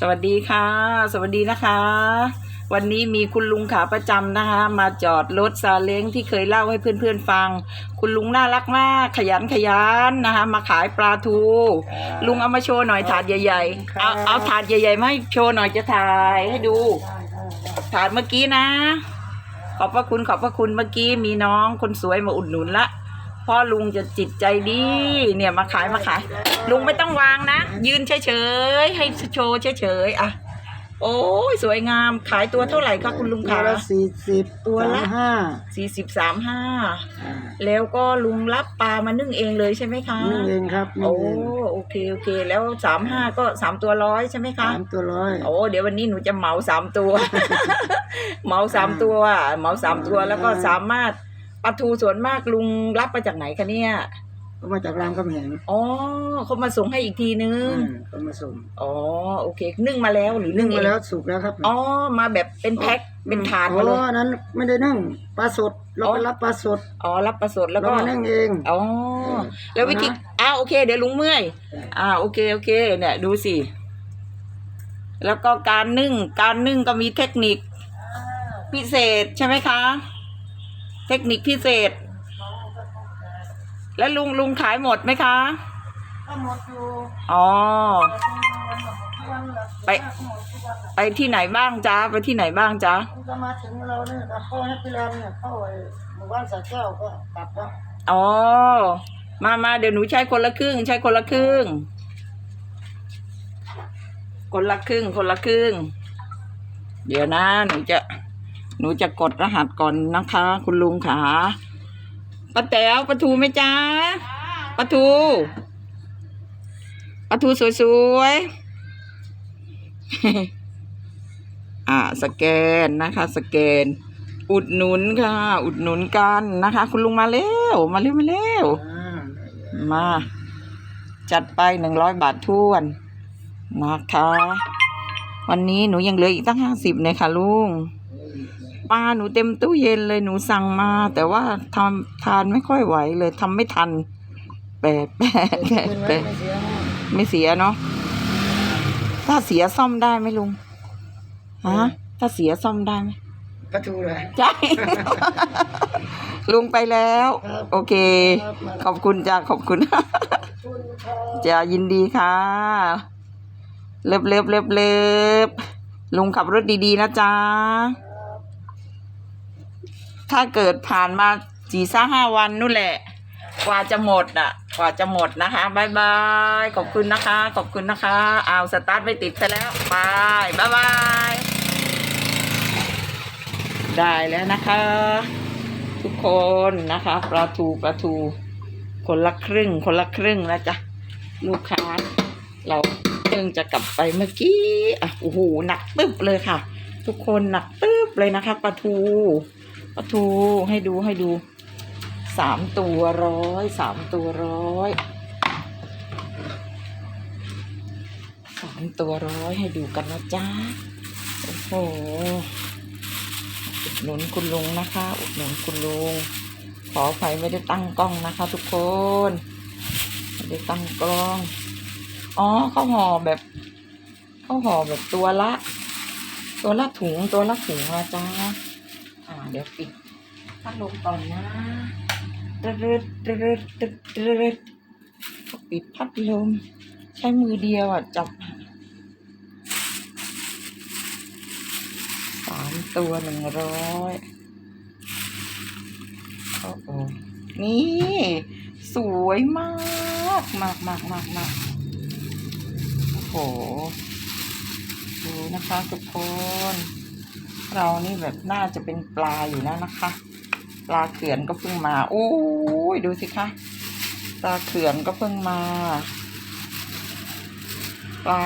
สวัสดีค่ะ สวัสดีนะคะ วันนี้มีคุณลุงขาประจำนะคะ มาจอดรถซาเล้งที่เคยเล่าให้เพื่อนๆฟัง คุณลุงน่ารักมาก ขยันขยันนะคะ มาขายปลาทู ลุงเอามาโชว์หน่อยถาดใหญ่ๆ เอาเอาถาดใหญ่ๆมาให้โชว์หน่อยจะถ่ายให้ดู ถาดเมื่อกี้นะ ขอบพระคุณขอบพระคุณเมื่อกี้มีน้องคนสวยมาอุดหนุนละ พ่อลุงจะจิตใจดี เนี่ยมาขายมาขาย ลุงไม่ต้องวางนะ ยืนเฉยๆให้โชว์เฉยๆอะโอ้ยสวยงามขายตัวเท่าไหร่คะคุณลุงตัวคะ ละสี่สิบตัวละสามห้าสี่สิบสามห้าอ่าแล้วก็ลุงรับปลามานึ่งเองเลยใช่ไหมคะนึ่งเองครับนึ่โอ้งเองโอเคโอเค แล้วสามห้าก็สามตัวร้อยใช่ไหมคะสามตัวร้อยโอ้เดี๋ยววันนี้หนูจะเหมาสามตัว เหมาสามตัวเหมาสามตัวแล้วก็สามารถ ปลาทูส่วนมากลุงรับมาจากไหนคะเนี่ย ก็มาจากรามคำแหงอ๋อเขามาส่งให้อีกทีนึงอืมก็มาส่งอ๋อโอเค นึ่งมาแล้วหรือนึ่นึ่งงมาเองแล้วสุกแล้วครับอ๋อมาแบบเป็นแพ็คเป็นถาดโอ้มาเลยอันนั้นไม่ได้นึ่งปลาสดเราอ๋อไปรับปลาสดอ๋อรับปลาสดแล้วเราก็มานึ่งเอง อ๋อเออแล้ววิธีนะ อ้าวโอเค เดี๋ยวลุงเมื่อย อ่าโอเคโอเคเนี่ยดูสิ แล้วก็การนึ่งการนึ่งก็มีเทคนิคพิเศษใช่ไหมคะ เทคนิคพิเศษ แล้วลุงลุงขายหมดไหมคะ ก็หมดอยู่อ๋อ ไป ไปที่ไหนบ้างจ๊ะ ไปที่ไหนบ้างจ๊ะจะมาถึงเราเนี่ยเข้าแฮปปี้แลนด์เนี่ยเข้าไอ้หมู่บ้านสระแก้วก็กลับแล้วอ๋อ มามาเดี๋ยวหนูใช้คนละครึ่ง ใช้คนละครึ่ง คนละครึ่ง คนละครึ่ง เดี๋ยวนะ หนูจะ หนูจะกดรหัสก่อนนะคะ คุณลุงขาป้าแต๋วปลาทูไหมจ๊ะปลาทูปลาทูสวยๆ อ่า สแกนนะคะ สแกน อุดหนุนค่ะ อุดหนุนกันนะคะ คุณลุงมาเร็ว มาเร็วมาเร็ว มา จัดไปหนึ่งร้อยบาททวนนะคะ วันนี้หนูยังเหลืออีกตั้งห้าสิบเนี่ยค่ะลุง ปลาหนูเต็มตู้เย็นเลยหนูสั่งมา แต่ว่าทำทานไม่ค่อยไหวเลยทำไม่ทันแปดแปดแปดเป็นแปไว้ดไม่เสียหายไม่เสียเนาะถ้าเสียซ่อมได้ไหมลุงฮะถ้าเสียซ่อมได้ไหมปลาทูเลยใช่ ลุงไปแล้วครับโอเคครับมาขอบคุณจ้าขอบคุณคุณครับจะยินดีค่ะ เลิบเลิบเลิบเลิบลุงขับรถดีๆนะจ๊ะ ถ้าเกิดผ่านมาสี่ซ่าห้าวันนู่นแหละ กว่าจะหมดอะ กว่าจะหมดนะคะบายบาย ขอบคุณนะคะ ขอบคุณนะคะ เอาสตาร์ทไม่ติดซะแล้วบายบายบาย ได้แล้วนะคะ ทุกคนนะคะปลาทูปลาทู คนละครึ่ง คนละครึ่งนะจ๊ะลูกค้า เราเพิ่งจะกลับไปเมื่อกี้อะโอ้โหหนักตึ๊บเลยค่ะ ทุกคนหนักตึ๊บเลยนะคะปลาทู ปลาทูให้ดูให้ดูสามตัวร้อยสามตัวร้อยสามตัวร้อยให้ดูกันนะจ๊ะโอ้โหอุดหนุนคุณลุงนะคะ อุดหนุนคุณลุงขออภัยไม่ได้ตั้งกล้องนะคะ ทุกคนไม่ได้ตั้งกล้องอ๋อเขาห่อแบบเขาห่อแบบตัวละ ตัวละถุงตัวละถุงนะจ๊ะอ่า เดี๋ยวปิดพัดลมก่อนนะตึ๊ดตึ๊ดตึ๊ดตึ๊ดตึ๊ดปิดพัดลม ใช้มือเดียวอะ จับสามตัวหนึ่งร้อยโอ้โหนี่ สวยมากมากมากมากมากโอ้โห ดูนะคะทุกคน เรานี่แบบน่าจะเป็นปลาอยู่แล้วนะคะ ปลาเขื่อนก็เพิ่งมาโอ้ยดูสิคะปลาเขื่อนก็เพิ่งมา ปลา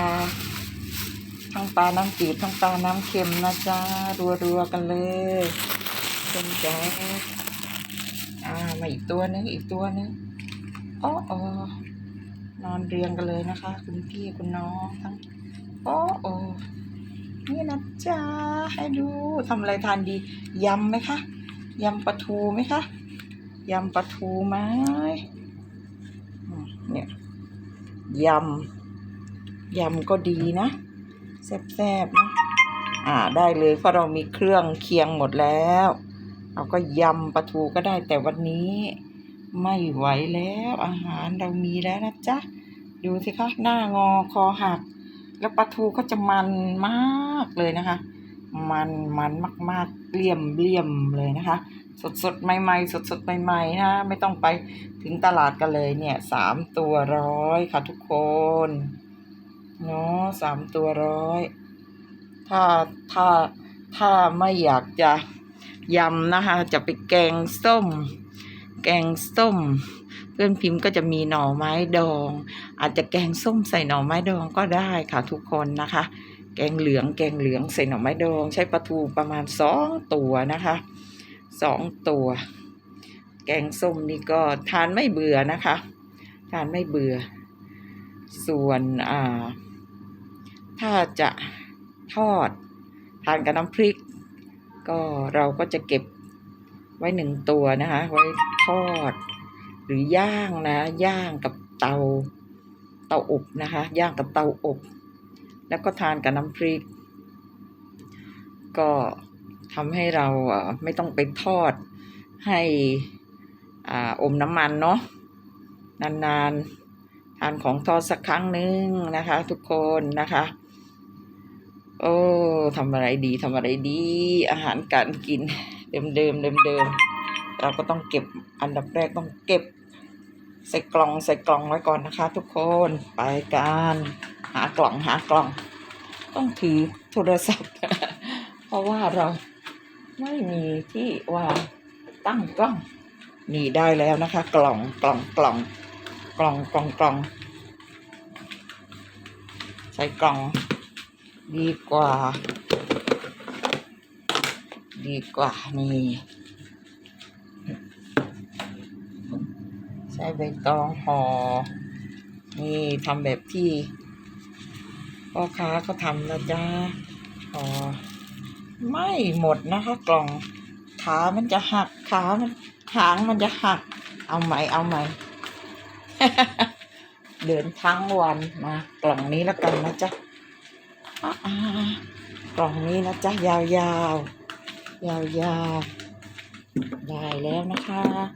ทั้งปลาน้ำจืดทั้งปลาน้ำเค็มนะจ๊ะรัวๆกันเลยเป็นแจ๊สอ่ามาอีกตัวนึงอีกตัวนึงอ๋ออนอนเรียงกันเลยนะคะ คุณพี่คุณน้องทั้งอ๋อ นี่นะจ๊ะให้ดูทำอะไรทานดียำไหมคะยำปลาทูไหมคะยำปลาทูไหมเนี่ยยำยำก็ดีนะแซ่บๆนะอ่าได้เลยเพราะเรามีเครื่องเคียงหมดแล้ว เราก็ยำปลาทูก็ได้แต่วันนี้ ไม่ไหวแล้วอาหารเรามีแล้วนะจ๊ะดูสิคะหน้างอคอหัก แล้วปลาทูก็จะมันมากเลยนะคะ มันมันมากๆเลี่ยมเลี่ยมเลยนะคะ สดสดใหม่ๆ สดสดใหม่ๆนะไม่ต้องไปถึงตลาดกันเลยเนี่ยสามตัวร้อยค่ะทุกคนเนาะสามตัวร้อยถ้าถ้าถ้าไม่อยากจะยำนะคะ จะไปแกงส้ม แกงส้ม เพื่อนพิมพ์ก็จะมีหน่อไม้ดอง อาจจะแกงส้มใส่หน่อไม้ดองก็ได้ค่ะทุกคนนะคะ แกงเหลืองแกงเหลืองใส่หน่อไม้ดอง ใช้ปลาทูประมาณสองตัวนะคะสองตัว แกงส้มนี่ก็ทานไม่เบื่อนะคะ ทานไม่เบื่อ ส่วนอ่าถ้าจะทอดทานกับน้ำพริก ก็เราก็จะเก็บไว้หนึ่งตัวนะคะ ไว้ทอด หรือย่างนะย่างกับเตาเตาอบนะคะ ย่างกับเตาอบ แล้วก็ทานกับน้ำพริก ก็ทำให้เราไม่ต้องไปทอดให้ออมน้ำมันเนาะนานๆ ทานของทอดสักครั้งหนึ่งนะคะ ทุกคนนะคะ โอ้ทำอะไรดีทำอะไรดี อาหารการกิน เดิมเดิมเดิมเดิมๆ เราก็ต้องเก็บอันดับแรกต้องเก็บ ใส่กล่องใส่กล่องไว้ก่อนนะคะ ทุกคนไปกันหากล่องหากล่อง ต้องถือโทรศัพท์ เพราะว่าเราไม่มีที่วางตั้งกล้องนี่ได้แล้วนะคะ กล่องกล่องกล่อง กล่องกล่องกล่อง ใส่กล่อง ดีกว่า ดีกว่านี่ ช้ใบตองห่อ นี่ทำแบบที่พ่อค้าเขาทำนะจ๊ะห่อไม่หมดนะคะ กล่อง ขามันจะหัก ขามันหางมันจะหัก เอาไหม่ เอาไหม่ เดินทั้งวันมา กล่องนี้แล้วกันนะจ๊ะกล่องนี้นะจ๊ะ ยาวๆยาวๆได้แล้วนะคะ อะ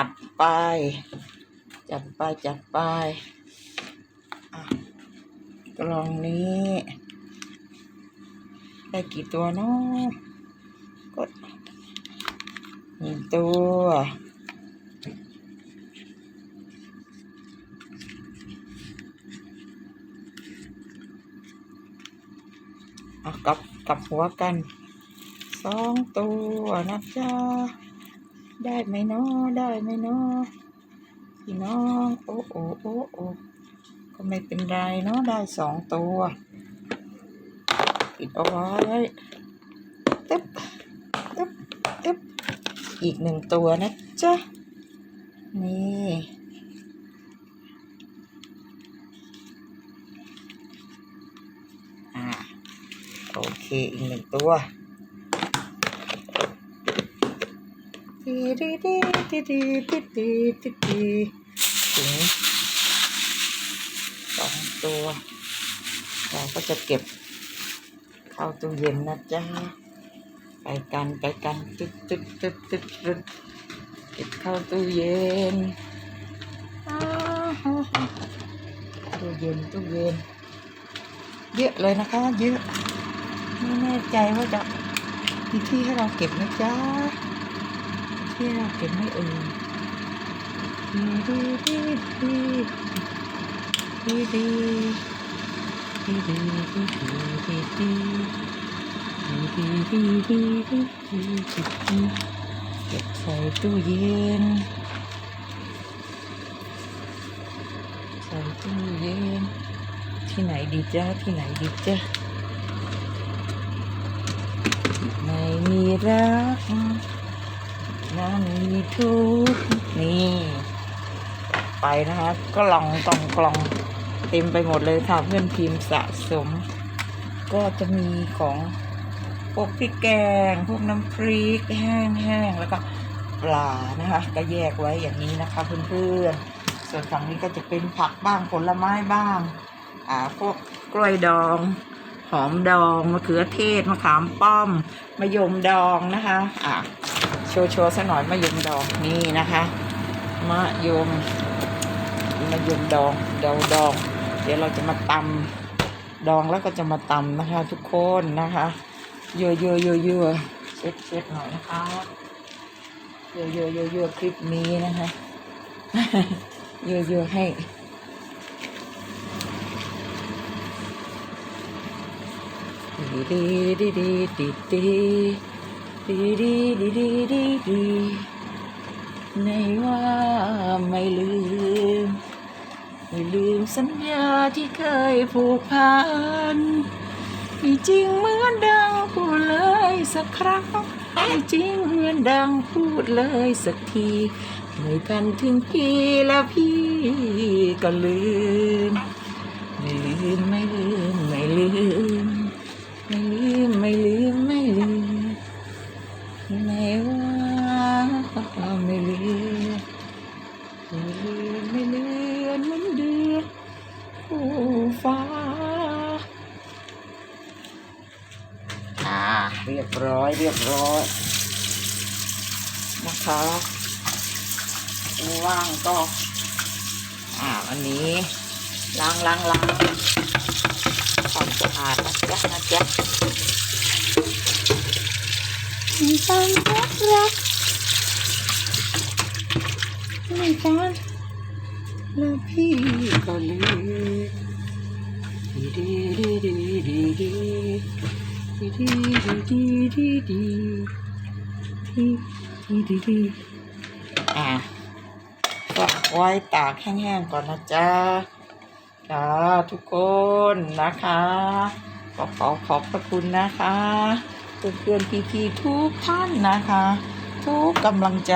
จัดไป จัดไปจัดไปอะกล่องนี้ ได้กี่ตัวเนาะกดหนึ่งตัวอะกับกับหัวกันสองตัวนะจ๊ะ ได้ไหมเนาะได้ไหมเนาะพี่น้อง โอ้โอ้โอ้โอ้ก็ไม่เป็นไรเนาะได้สองตัวปิดเอาไว้ตึ๊บตึ๊บตึ๊บอีกหนึ่งตัวนะจ๊ะ นี่อ่าโอเค อีกหนึ่งตัว ดีดีดีดีดีดีดีดีถึงสองตัวเราก็จะเก็บ เข้าตู้เย็นนะจ๊ะไปกันไปกันตึ๊ดตึ๊ดตึ๊ดตึ๊ดตึ๊ดเก็บเข้าตู้เย็นอ้าวตู้เย็นตู้เย็น เยอะเลยนะคะ เยอะไม่แน่ใจว่าจะมีที่ให้เราเก็บนะจ๊ะ ที่เราเก็บไม่เอ่ยดีดีดีดีดีดีดีดีดีดีดีดีดีดีดีดีดีดีดีเก็บใส่ตู้เย็น ใส่ตู้เย็น ที่ไหนดีจ้าที่ไหนดีจ้าไม่มีรัก มีทุกนี่ ไปนะคะก็ลองกล่องกล่องเต็มไปหมดเลยค่ะเพื่อนพิมพ์สะสม ก็จะมีของพวกพริกแกง พวกน้ำพริกแห้งๆแล้วก็ปลานะคะ ก็แยกไว้อย่างนี้นะคะเพื่อนๆ ส่วนฝั่งนี้ก็จะเป็นผักบ้างผลไม้บ้าง อ่าพวกกล้วยดองหอมดองมะเขือเทศมะขามป้อมมะยมดองนะคะ อ่า ว์โชว์สักหน่อยมะยมดองนี่นะคะมะยมมะยมดองดองดอง เดี๋ยวเราจะมาตำดองแล้วก็จะมาตำนะคะ ทุกคนนะคะเยอะเยอะเยอะเยอะเช็ดเช็ดหน่อยนะคะเยอะเยอะเยอะเยอะคลิปนี้นะคะเยอะเยอะให้ดีดีดีดีดี ดีดีดีดีดีดีในว่าไม่ลืม ไม่ลืมสัญญาที่เคยผูกพันไม่จริงเหมือนดังพูดเลยสักครั้งไม่จริงเหมือนดังพูดเลยสักทีไม่กันถึงพี่แล้วพี่ก็ลืมไม่ลืมไม่ลืมไม่ลืมไม่ลืมไม่ลืม ว่าไม่เลืมไม่เลืมไม่เลือนเหมันเดือนผู้ฟ้า อ่า เรียบร้อยเรียบร้อยนะคะว่างก็ อ่าอันนี้ล้างล้างล้างความสะอาดนะจ๊ะนะจ๊ะ มีความรักรักไม่กันแล้วพี่ก็ลืมดีดีดีดีดีดีดีดีดีดีดีดีดีดีอะก็ไว้ตากแห้งๆก่อนนะจ๊ะค่ะทุกคนนะคะขอขอขอบพระคุณนะคะ เพื่อนเพื่อนพี่พี่ๆทุกท่านนะคะ ทุกกำลังใจ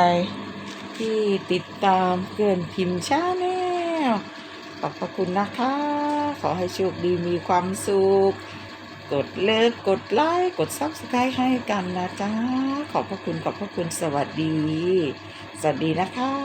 ที่ติดตามเพื่อนพิมพ์ชาแนลขอบพระคุณนะคะ ขอให้โชคดีมีความสุข กดเลิฟกดไลค์ กดซับสไครต์ให้กันนะจ๊ะ ขอบพระคุณ ขอบพระคุณ สวัสดี สวัสดีนะคะ